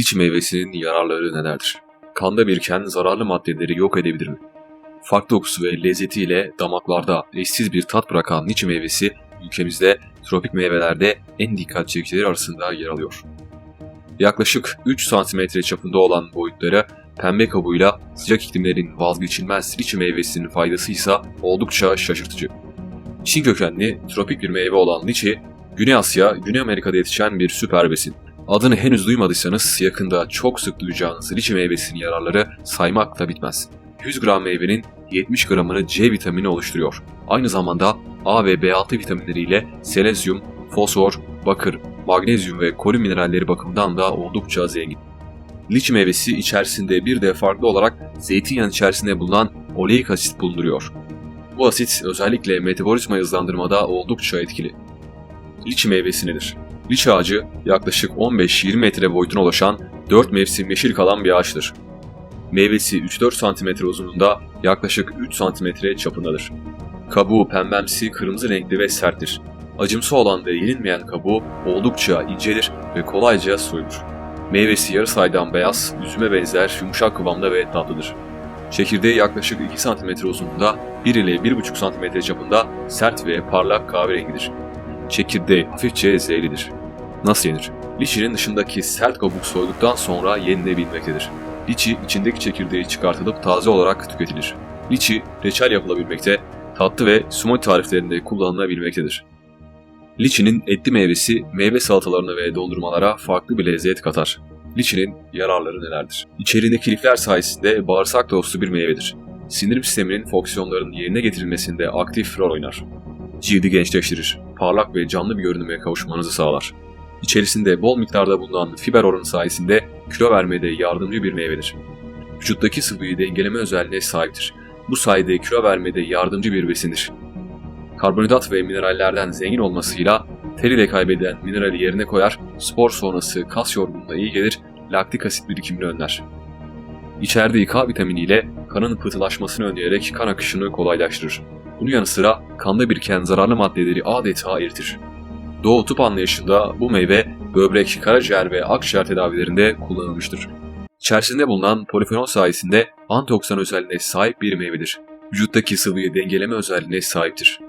Liç meyvesinin yararları nelerdir? Kanda biriken zararlı maddeleri yok edebilir mi? Farklı dokusu ve lezzetiyle damaklarda eşsiz bir tat bırakan liç meyvesi ülkemizde tropik meyvelerde en dikkat çekicileri arasında yer alıyor. Yaklaşık 3 cm çapında olan boyutları pembe kabuğuyla sıcak iklimlerin vazgeçilmez liç meyvesinin faydası ise oldukça şaşırtıcı. Çin kökenli tropik bir meyve olan liçi, Güney Asya, Güney Amerika'da yetişen bir süper besin. Adını henüz duymadıysanız yakında çok sık duyacağınız liçi meyvesinin yararları saymakla bitmez. 100 gram meyvenin 70 gramını C vitamini oluşturuyor. Aynı zamanda A ve B6 vitaminleriyle selezyum, fosfor, bakır, magnezyum ve koli mineralleri bakımından da oldukça zengin. Liç meyvesi içerisinde bir de farklı olarak zeytinyağı içerisinde bulunan oleik asit bulunduruyor. Bu asit özellikle metabolizma hızlandırmada oldukça etkili. Liç meyvesi nedir? Liç ağacı yaklaşık 15-20 metre boyutuna ulaşan 4 mevsim yeşil kalan bir ağaçtır. Meyvesi 3-4 cm uzunluğunda yaklaşık 3 cm çapındadır. Kabuğu pembemsi, kırmızı renkli ve serttir. Acımsı olan ve yenilmeyen kabuğu oldukça incedir ve kolayca soyulur. Meyvesi yarı saydam beyaz, üzüme benzer, yumuşak kıvamda ve tatlıdır. Çekirdeği yaklaşık 2 cm uzunluğunda, 1 ile 1,5 cm çapında sert ve parlak kahverengidir. Çekirdeği hafifçe zehirlidir. Nasıl yenir? Liçinin dışındaki sert kabuk soyduktan sonra yenilebilmektedir. Liçi içindeki çekirdeği çıkartılıp taze olarak tüketilir. Liçi reçel yapılabilmekte, tatlı ve smoothie tariflerinde kullanılabilmektedir. Liçinin etli meyvesi meyve salatalarına ve dondurmalara farklı bir lezzet katar. Liçinin yararları nelerdir? İçeriğindeki lifler sayesinde bağırsak dostu bir meyvedir. Sindirim sisteminin fonksiyonlarının yerine getirilmesinde aktif rol oynar. Cildi gençleştirir, parlak ve canlı bir görünüme kavuşmanızı sağlar. İçerisinde bol miktarda bulunan fiber oranı sayesinde kilo vermede yardımcı bir meyvedir. Vücuttaki sıvıyı dengeleme özelliğine sahiptir. Bu sayede kilo vermede yardımcı bir besindir. Karbonhidrat ve minerallerden zengin olmasıyla ter ile kaybedilen minerali yerine koyar, spor sonrası kas yorgunluğuna iyi gelir, laktik asit birikimini önler. İçerdiği K vitamini ile kanın pıhtılaşmasını önleyerek kan akışını kolaylaştırır. Bunun yanı sıra kanda biriken zararlı maddeleri adeta eritir. Doğu tıp anlayışında bu meyve böbrek, karaciğer ve akciğer tedavilerinde kullanılmıştır. İçerisinde bulunan polifenol sayesinde antioksidan özelliğine sahip bir meyvedir. Vücuttaki sıvıyı dengeleme özelliğine sahiptir.